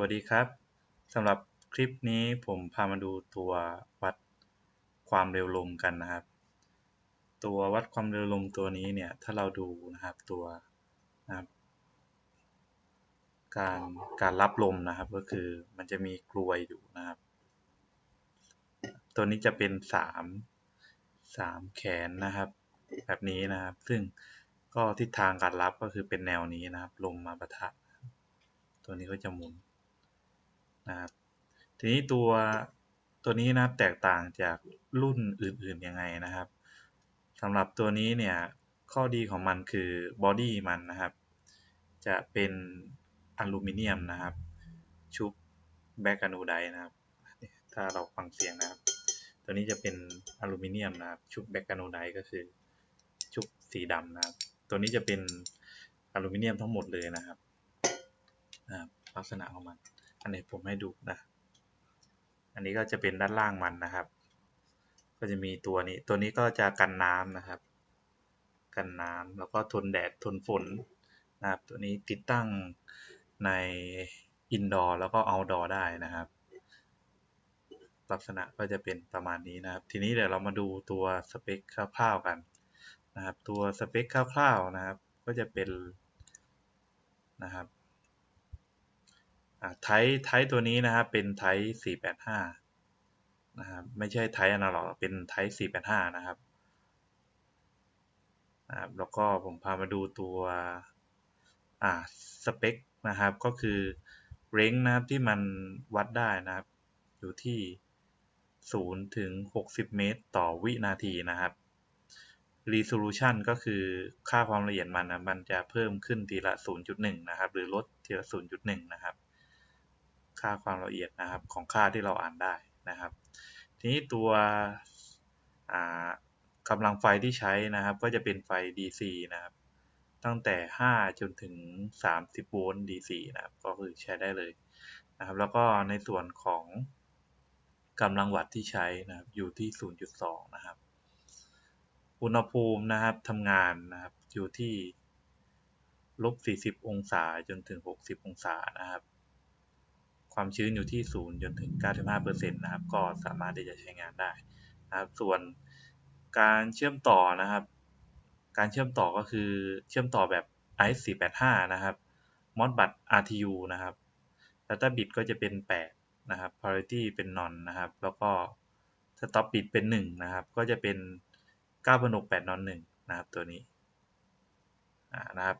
วัสดีครับสำหรับคลิปนี้ผมพามาดูตัววัดความเร็วลมกันนะครับ ตัววัดความเร็วลมตัวนี้เนี่ยถ้าเราดูนะครับตัวนะครับการการรับลมนะครับก็คือมันจะมีกลวยอยู่นะครับ ตัวนี้จะเป็นสามสามแขนนะครับ แบบนี้นะครับ ซึ่งก็ทิศทางการรับก็คือเป็นแนวนี้นะครับ ลมมาปะทะ ตัวนี้ก็จะหมุน นะครับทีนี้ตัวตัวนี้นะแตกต่างจากรุ่นอื่นๆยังไงนะครับสำหรับตัวนี้เนี่ยข้อดีของมันคือบอดี้มันนะครับ จะเป็นอลูมิเนียมนะครับ ชุบแบกอนูไดนะครับ ถ้าเราฟังเสียงนะครับ ตัวนี้จะเป็นอลูมิเนียมนะครับ ชุบแบกอนูไดก็คือ ชุบสีดำนะครับ ตัวนี้จะเป็นอลูมิเนียมทั้งหมดเลยนะครับนะครับลักษณะของมัน อันนี้ผมให้ดูนะ อันนี้ก็จะเป็นด้านล่างมันนะครับ ก็จะมีตัวนี้ ตัวนี้ก็จะกันน้ำนะครับ กันน้ำแล้วก็ทนแดดทนฝนนะครับ ตัวนี้ติดตั้งในอินดอร์แล้วก็เอาดอร์ได้นะครับ ลักษณะก็จะเป็นประมาณนี้นะครับ ทีนี้เดี๋ยวเรามาดูตัวสเปคคร่าวๆกันนะครับ ตัวสเปคคร่าวๆนะครับ ก็จะเป็นนะครับ ไทป์ไทป์ตัวนี้นะครับเป็นไทป์485นะครับไม่ใช่ไทป์อนาล็อกเป็นไทป์485นะครับนะครับแล้วก็ผมพามาดูตัวอ่าสเปคนะครับก็คือเร่งนะครับที่มันวัดได้นะครับ อยู่ที่ 0 ถึง 60 เมตร ต่อวินาทีนะครับ resolution ก็คือค่าความละเอียดมันนะมันจะเพิ่มขึ้นทีละ 0.1 นะครับ หรือลดทีละ 0.1 นะครับ ค่าความละเอียดนะครับของค่าที่เราอ่านได้นะครับ ทีนี้ตัวกำลังไฟที่ใช้นะครับ ก็จะเป็นไฟ DC นะครับ ตั้งแต่ 5 จนถึง 30 โวลต์ DC นะครับ ก็คือใช้ได้เลยนะครับ แล้วก็ในส่วนของกำลังวัตต์ที่ใช้นะครับอยู่ที่ 0.2 นะครับ อุณหภูมินะครับทำงานนะครับอยู่ที่ลบ 40 องศาจนถึง 60 องศานะครับ ความชื้นอยู่ที่0จนถึง 95%นะครับ ก็สามารถที่จะใช้งานได้นะครับ ส่วนการเชื่อมต่อนะครับ การเชื่อมต่อก็คือเชื่อมต่อแบบ ICE 485 นะครับ Modbus RTU นะครับ Data bit ก็จะเป็น 8 นะครับ Parity เป็น non นะครับ แล้วก็ Stop bit เป็น 1 นะครับ ก็จะเป็น9,608 non 1นะครับ ตัวนี้นะครับ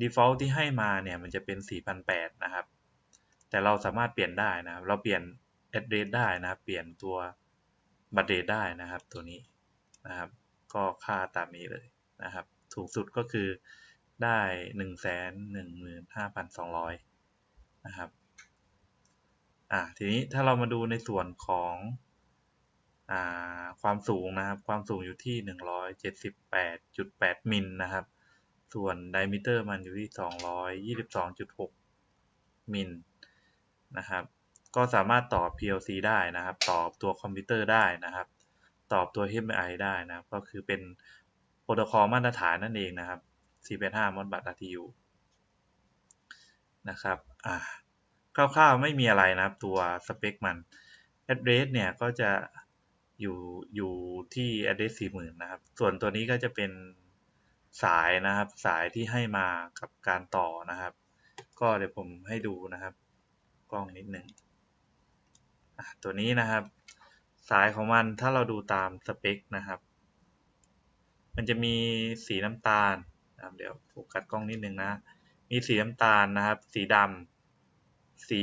default ที่ให้มาเนี่ยมันจะเป็น4,008นะครับ แต่เราสามารถเปลี่ยนได้นะครับ เราเปลี่ยน address ได้นะครับ เปลี่ยนตัวบัตรเดได้นะครับ ตัวนี้นะครับ ก็ค่าตามนี้เลยนะครับ ถูกสุดก็คือได้115,200นะครับอ่าทีนี้ถ้าเรามาดูในส่วนของอ่าความสูงนะครับ ความสูงอยู่ที่178.8มิลนะครับ ส่วนไดมิเตอร์มันอยู่ที่222.6มิล นะครับ ก็สามารถต่อ PLC ได้นะครับ ต่อตัวคอมพิวเตอร์ได้นะครับตอบตัว HMI ได้นะครับ ก็คือเป็นโปรโตคอลมาตรฐานนั่นเองนะครับ 485 Modbus RTU นะครับอ่าคร่าวๆไม่มีอะไรนะครับตัวสเปคมัน address เนี่ยก็จะอยู่อยู่ที่ address 40,000นะครับ ส่วนตัวนี้ก็จะเป็นสายนะครับ สายที่ให้มากับการต่อนะครับ ก็เดี๋ยวผมให้ดูนะครับ กล้องนิดหนึ่งตัวนี้นะครับ สายของมันถ้าเราดูตามสเปคนะครับ มันจะมีสีน้ำตาลนะครับเดี๋ยวโฟกัสกล้องนิดหนึ่งนะ มีสีน้ำตาลนะครับ สีดำสี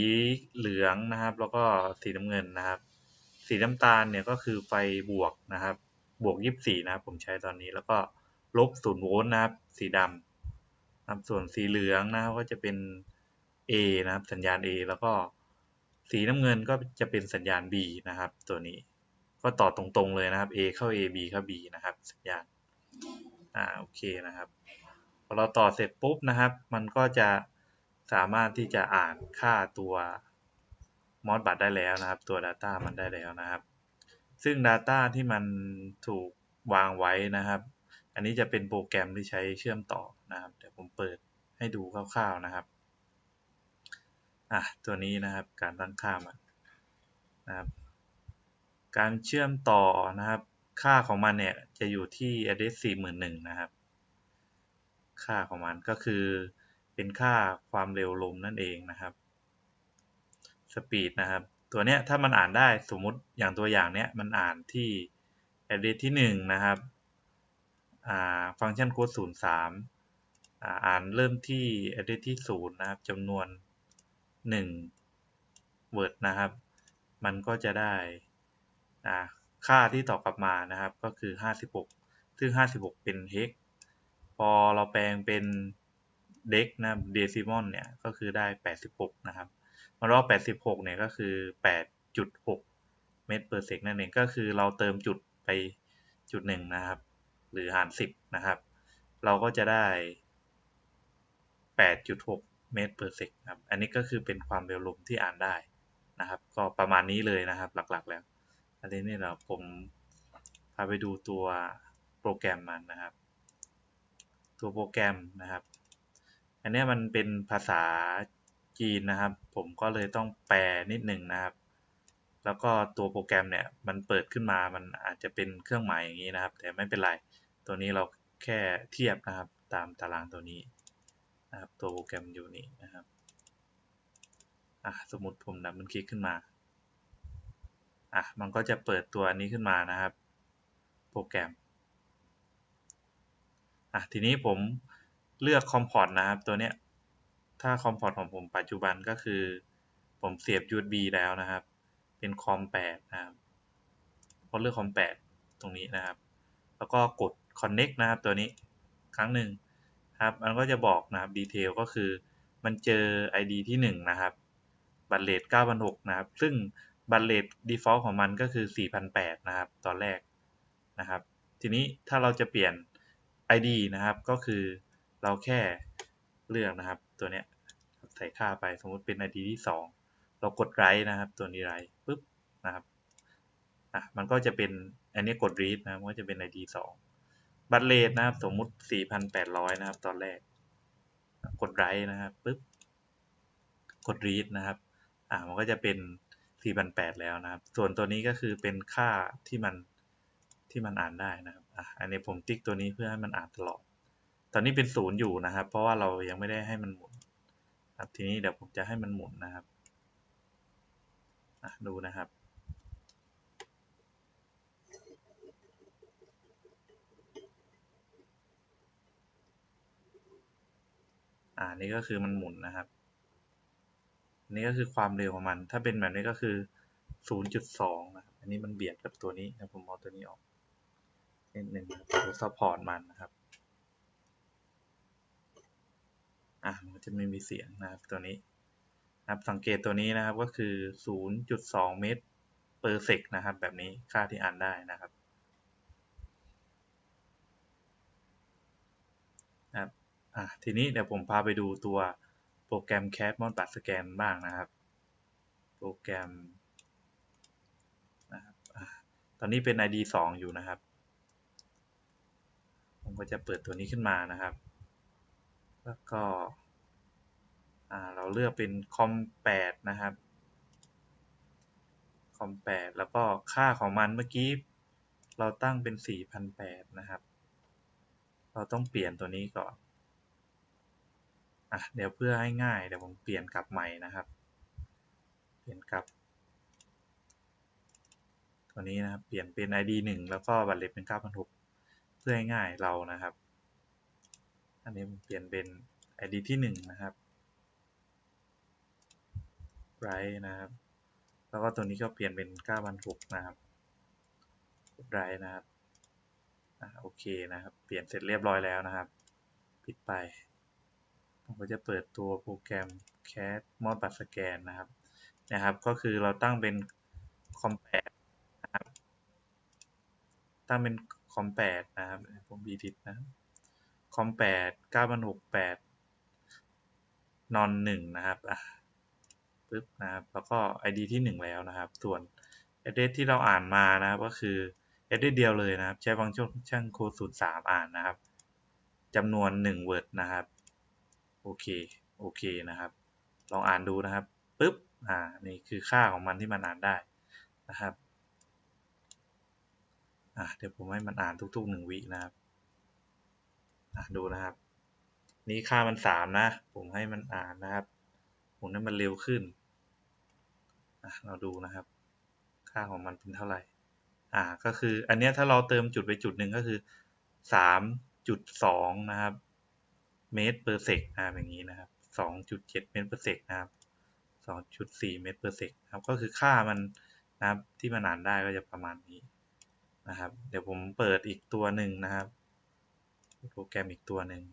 เหลืองนะครับ แล้วก็สีน้ำเงินนะครับ สีน้ำตาลเนี่ยก็คือไฟบวกนะครับ บวก24นะครับ ผมใช้ตอนนี้แล้วก็ลบ0โวลต์นะครับ สีดำนะครับส่วนสีเหลืองนะครับก็จะเป็น A นะครับ สัญญาณ A แล้วก็สีน้ำเงินก็จะเป็นสัญญาณ B นะครับ ตัวนี้ก็ต่อตรงๆเลยนะครับ A เข้า A B เข้า B นะครับ สัญญาณอ่าโอเคนะครับพอเราต่อเสร็จปุ๊บนะครับ มันก็จะสามารถที่จะอ่านค่าตัวมอสบัตได้แล้วนะครับ ตัว Data มันได้แล้วนะครับ ซึ่ง Data ที่มันถูกวางไว้นะครับ อันนี้จะเป็นโปรแกรมที่ใช้เชื่อมต่อนะครับ เดี๋ยวผมเปิดให้ดูคร่าวๆนะครับ อะตัวนี้นะครับการตั้งค่ามันนะครับการเชื่อมต่อนะครับ ค่าของมันเนี่ยจะอยู่ที่ address 40,001นะครับ ค่าของมันก็คือเป็นค่าความเร็วลมนั่นเองนะครับสปีดนะครับ ตัวเนี้ยถ้ามันอ่านได้สมมุติอย่างตัวอย่างเนี้ยมันอ่านที่ address ที่ 1 นะครับฟังก์ชันโค้ด03 อ่าอ่านเริ่มที่ address ที่ 0 นะครับจำนวน 1 word นะครับ มันก็จะได้ค่าที่ตอบกลับมานะครับก็คือ 56 ซึ่ง 56 เป็น hex พอเราแปลงเป็น dex นะ decimal เนี่ยก็คือได้ 86 นะครับมารอบ86 เนี่ยก็คือ 8.6 เมตร per sec นั่นเองก็คือเราเติมจุดไปจุดหนึ่งนะครับ หรือหาร 10 นะครับ เราก็จะได้ 8.6 เมตร per sec ครับ อันนี้ก็คือเป็นความเร็วลมที่อ่านได้นะครับ ก็ประมาณนี้เลยนะครับหลักๆแล้ว อันนี้เนี่เราผมพาไปดูตัวโปรแกรมมันนะครับ ตัวโปรแกรมนะครับ อันนี้มันเป็นภาษาจีนนะครับ ผมก็เลยต้องแปลนิดหนึ่งนะครับ แล้วก็ตัวโปรแกรมเนี่ยมันเปิดขึ้นมา มันอาจจะเป็นเครื่องหมายอย่างนี้นะครับ แต่ไม่เป็นไร ตัวนี้เราแค่เทียบนะครับ ตามตารางตัวนี้ นะครับตัวโปรแกรมอยู่นี่นะครับอะสมมติผมดับมันคลิกขึ้นมาอะมันก็จะเปิดตัวนี้ขึ้นมานะครับ โปรแกรมอะทีนี้ผมเลือกคอมพอร์ตนะครับตัวเนี้ยถ้าคอมพอร์ตของผมปัจจุบันก็คือ ผมเสียบ USB แล้วนะครับ เป็นคอม8นะครับพอเลือกคอม8ตรงนี้นะครับ แล้วก็กด connect นะครับตัวนี้ครั้งหนึ่ง ครับ มันก็จะบอกนะครับดีเทลก็คือมันเจอ ID ที่ 1 นะครับ บัตรเลท9,600นะครับ ซึ่งบัตรเลท default ของมันก็คือ4,800นะครับ ตอนแรกนะครับ ทีนี้ถ้าเราจะเปลี่ยน ID นะครับ ก็คือเราแค่เลือกนะครับ ตัวเนี้ยใส่ค่าไปสมมุติเป็น ID ที่ 2 เรากด write นะครับ ตัวนี้ write ปุ๊บนะครับอะมันก็จะเป็นอันนี้กด read นะครับก็จะเป็น ID 2 บัตรเลทนะครับ สมมุติ4,800นะครับ ตอนแรก กด write นะครับปุ๊บกด read นะครับ อ่ามันก็จะเป็น4,800แล้วนะครับ ส่วนตัวนี้ก็คือเป็นค่าที่มันที่มันอ่านได้นะครับ อะ อันนี้ผมติ๊กตัวนี้เพื่อให้มันอ่านตลอด ตอนนี้เป็นศูนย์อยู่นะครับ เพราะว่าเรายังไม่ได้ให้มันหมุนครับ ทีนี้เดี๋ยวผมจะให้มันหมุนนะครับ อ่าดูนะครับ อ่านี่ก็คือมันหมุนนะครับ นี่ก็คือความเร็วของมัน ถ้าเป็นแบบนี้ก็คือ 0.2 นะครับอันนี้มันเบียดกับตัวนี้นะผมเอาตัวนี้ออกนิดหนึ่งตัวซัพพอร์ตมันนะครับอะมันจะไม่มีเสียงนะครับตัวนี้นะครับสังเกตตัวนี้นะครับก็คือ 0.2 เมตรเปอร์เซกนะครับ แบบนี้ค่าที่อ่านได้นะครับนะครับ อะทีนี้เดี๋ยวผมพาไปดูตัวโปรแกรม c a มอนตัดสแกนบ้างนะครับ โปรแกรมนะครับตอนนี้เป็น ID 2 อยู่นะครับ ผมก็จะเปิดตัวนี้ขึ้นมานะครับ แล้วก็เราเลือกเป็นคอม8นะครับคอม8แล้วก็ค่าของมันเมื่อกี้ เราตั้งเป็น4,008นะครับ เราต้องเปลี่ยนตัวนี้ก่อน อะเดี๋ยวเพื่อให้ง่ายเดี๋ยวผมเปลี่ยนกลับใหม่นะครับ เปลี่ยนกลับ ตัวนี้นะครับเปลี่ยนเป็น ID 1 แล้วก็บัตรเลขเป็น9,006เพื่อให้ง่ายเรานะครับ อันนี้ผมเปลี่ยนเป็น ID ที่1นะครับ right นะครับ แล้วก็ตัวนี้ก็เปลี่ยนเป็น9,006นะครับ right นะครับโอเคนะครับ เปลี่ยนเสร็จเรียบร้อยแล้วนะครับ ปิดไป ผมก็จะเปิดตัวโปรแกรม CAD มอดบัตรสแกนนะครับนะครับ ก็คือเราตั้งเป็นคอมแปดนะครับ ตั้งเป็นคอมแปดนะครับ ผมบีทิดนะคอมแปดเก้าพันหกแปดนอนหนึ่งนะครับอะปึ๊บนะครับ แล้วก็ ID ที่หนึ่งแล้วนะครับ ส่วน address ที่เราอ่านมานะครับ ก็คือ address เดียวเลยนะครับ ใช้ฟังก์ชันโค้ดสูตรสามอ่านนะครับจำนวนหนึ่ง word นะครับ โอเค โอเคนะครับ ลองอ่านดูนะครับปุ๊บ อ่า นี่คือค่าของมันที่มันอ่านได้นะครับ อ่าเดี๋ยวผมให้มันอ่านทุกๆหนึ่งวินะครับ อ่าดูนะครับ นี่ค่ามันสามนะ ผมให้มันอ่านนะครับ ผมให้มันเร็วขึ้น อะเราดูนะครับ ค่าของมันเป็นเท่าไหร่ อ่า ก็คือ อันนี้ถ้าเราเติมจุดไปจุดหนึ่งก็คือสามจุดสองนะครับ เมตรเปอร์เซกอ่าอย่างนี้นะครับสองจุดเจ็ดเมตรเปอร์เซกนะครับสองจุดสี่เมตรเปอร์เซกครับก็คือค่ามันนะครับที่มันอ่านได้ก็จะประมาณนี้นะครับ เดี๋ยวผมเปิดอีกตัวหนึ่งนะครับ โปรแกรมอีกตัวหนึ่ง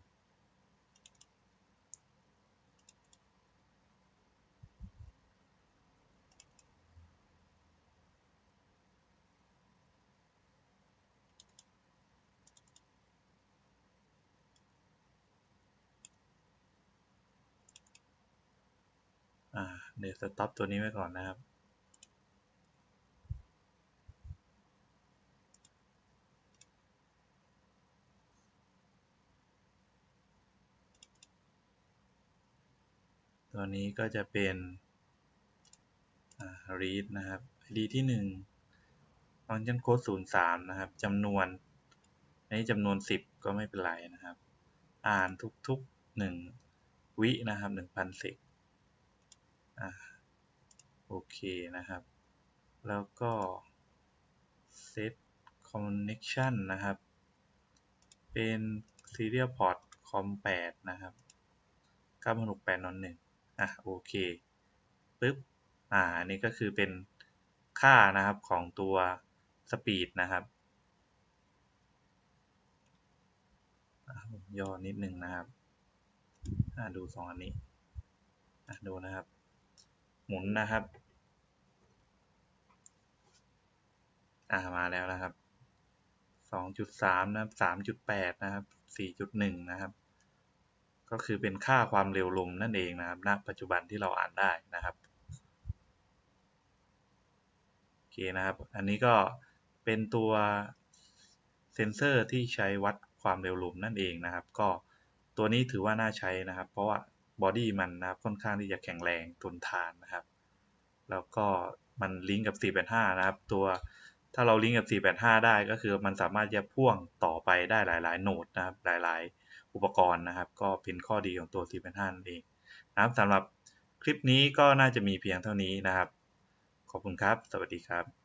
อ่า เดี๋ยวสต็อปตัวนี้ไว้ก่อนนะครับ ตัวนี้ก็จะเป็นอา read นะครับ id ที่หนึ่ง function code ศูนย์สามนะครับจำนวนอันนี้จำนวนสิบก็ไม่เป็นไรนะครับ อ่านทุกๆหนึ่งวินะครับหนึ่งพันเซก อ่าโอเคนะครับ แล้วก็ set connection นะครับ เป็น serial port com 8นะครับ968นอนหนึ่งอะโอเคปึ๊บอ่าอันนี้ก็คือเป็นค่านะครับของตัว speed นะครับอะผมย่อนิดนึงนะครับอ่าดูสองอันนี้อะดูนะครับ หมุนนะครับ อ่ามาแล้วนะครับสองจุดสามนะครับสามจุดแปดนะครับสี่จุดหนึ่งนะครับ ก็คือเป็นค่าความเร็วลมนั่นเองนะครับ ณ ปัจจุบันที่เราอ่านได้นะครับโอเคนะครับ อันนี้ก็เป็นตัวเซนเซอร์ที่ใช้วัดความเร็วลมนั่นเองนะครับ ก็ตัวนี้ถือว่าน่าใช้นะครับ เพราะว่า บอดี้มันนะครับค่อนข้างที่จะแข็งแรงทนทานนะครับ แล้วก็มันลิงก์กับ 485 นะครับ ตัวถ้าเราลิงก์กับ 485 ได้ก็คือมันสามารถจะพ่วงต่อไปได้หลาย ๆ โหนดนะครับ หลาย ๆ อุปกรณ์นะครับ ก็เป็นข้อดีของตัว 485 นั่นเองนะครับสำหรับคลิปนี้ก็น่าจะมีเพียงเท่านี้นะครับ ขอบคุณครับ สวัสดีครับ